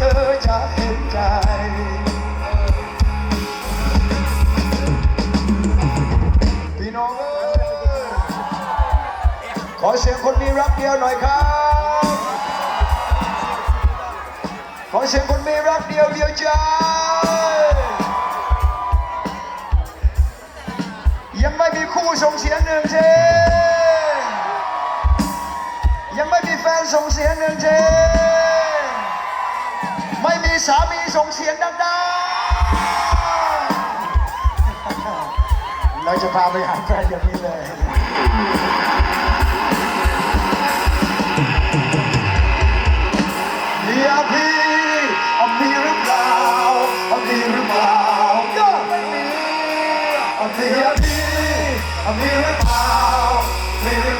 ธอจะเห็นใจพี่น้องเอ้ยขอเสียงคนมีรักเดียวหน่อยครับ ขอเสียงคนมีรักเดียวเดียวใจ ยังไม่มีคู่ส่งเสียงหนึ่งเทยังไม่มีแฟนส่งเสียงหนึ่งเท ไม่มีสามีส่งเสียงดังๆ เราจะพาไปหาแฟนอย่างนี้เลยเดียพี่เอามีหรือเปล่าเอามีหรือเปล่าก็ไม่มีเอาเดียพี่เอามีหรือเปล่ามีหรือ